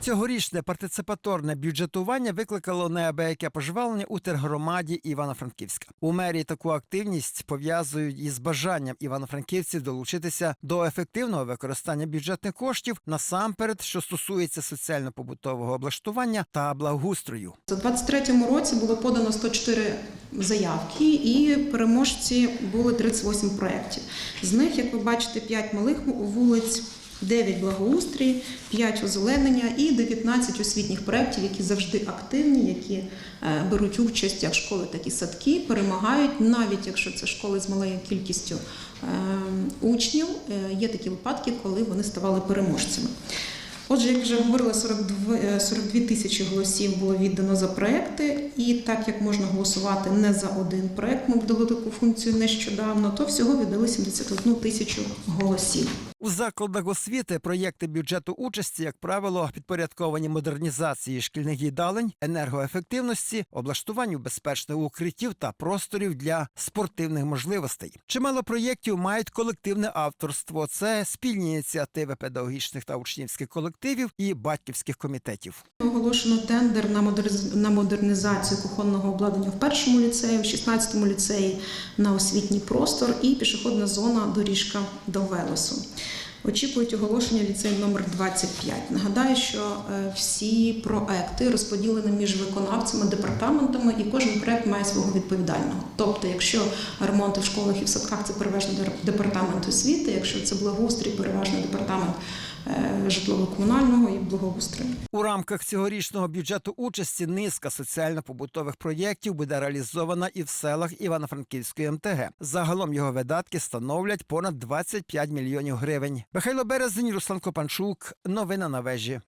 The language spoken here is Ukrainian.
Цьогорічне партиципаторне бюджетування викликало неабияке пожвалення у тергромаді Івано-Франківська. У мерії таку активність пов'язують із бажанням івано-франківців долучитися до ефективного використання бюджетних коштів насамперед, що стосується соціально-побутового облаштування та благоустрою. У 2023 році було подано 104 заявки, і переможці були 38 проєктів. З них, як ви бачите, 5 малих вулиць. 9 благоустрій, 5 озеленення і 19 освітніх проєктів, які завжди активні, які е, беруть участь як школи, так і садки, перемагають, навіть якщо це школи з малою кількістю е, учнів. Е, Є такі випадки, коли вони ставали переможцями. Отже, як вже говорила, 42, е, 42 тисячі голосів було віддано за проекти, і так як можна голосувати не за один проект, ми вдали таку функцію нещодавно, то всього віддали 71 тисячу голосів. У закладах освіти проєкти бюджету участі, як правило, підпорядковані модернізації шкільних їдалень, енергоефективності, облаштуванню безпечних укриттів та просторів для спортивних можливостей. Чимало проєктів мають колективне авторство. Це спільні ініціативи педагогічних та учнівських колективів і батьківських комітетів. Оголошено тендер на модернізацію кухонного обладнання в першому ліцеї, в 16-му ліцеї на освітній простор і пішохідна зона доріжка до Велесу. Очікують оголошення ліцею номер 25. Нагадаю, що е, всі проекти розподілені між виконавцями, департаментами, і кожен проект має свого відповідального. Тобто, якщо ремонти в школах і в садках це переважно департамент освіти, якщо це благоустрій, переважно департамент житлово-комунального і благоустрою. У рамках цьогорічного бюджету участі низка соціально-побутових проєктів буде реалізована і в селах Івано-Франківської МТГ. Загалом його видатки становлять понад 25 мільйонів гривень. Михайло Березень, Руслан Копанчук. Новини на вежі.